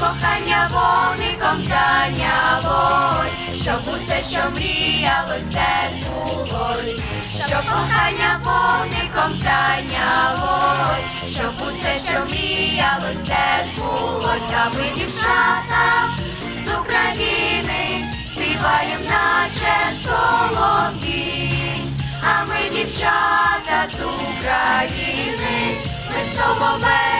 кохання вогником зайнялось, щоб усе, що мріялося, збулось, щоб кохання вогником зайнялось, щоб усе, що мріялося, збулось, а ми, дівчата з України, співаєм, наче солов'ї, а ми дівчата з України, ми соловейки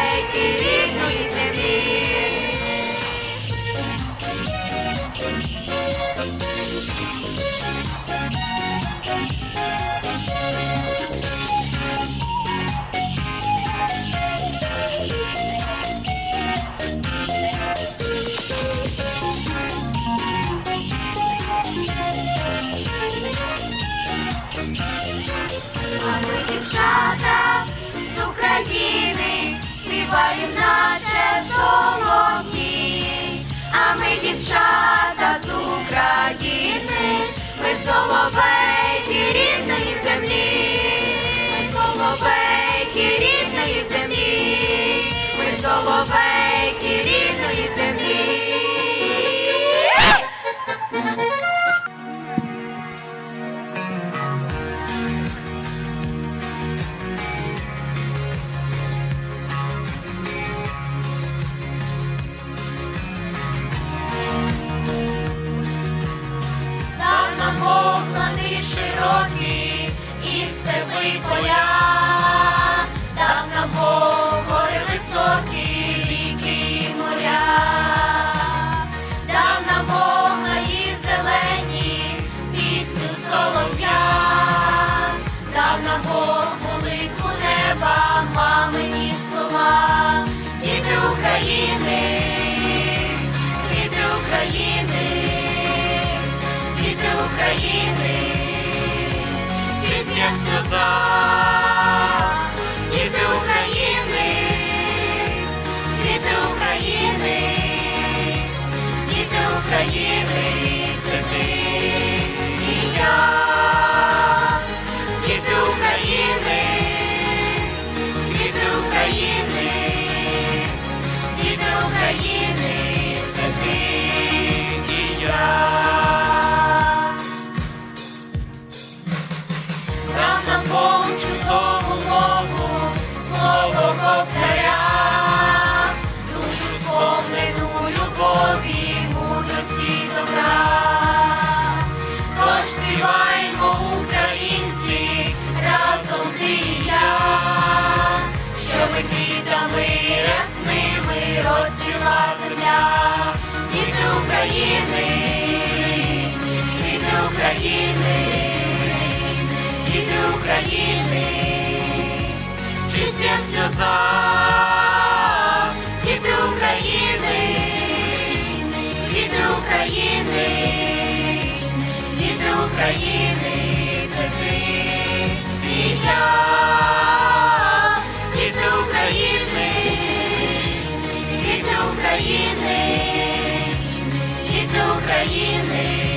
співаєм, наче солов'ї, а ми дівчата з України, ми соловейки рідної землі, ми соловейки рідної землі, ми соловейки й поля, дав нам Бог гори високі, ріки і моря, дав нам Бог гаї зелені, пісню солов'я, дав нам Бог молитву неба, мамині слова, діти України, діти України діти України, пісня сльоза, України, діти України діти України, чисті як сльоза, діти України, діти України, діти України, це ти і я, діти України, діти України, діти України,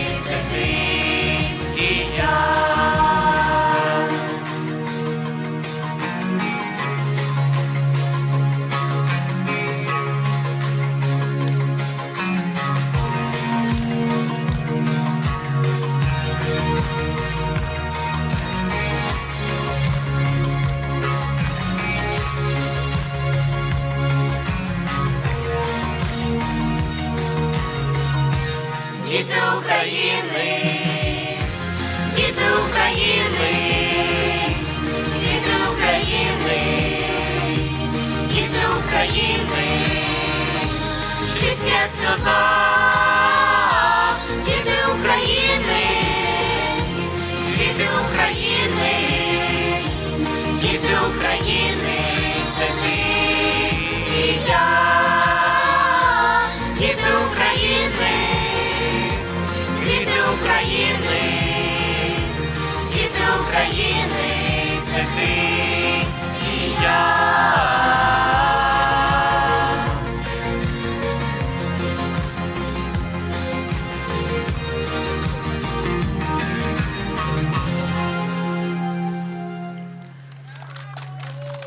діти України, діти України, діти України, діти України, я сказав, діти України, діти України, діти України. України, діти України, це ти і я.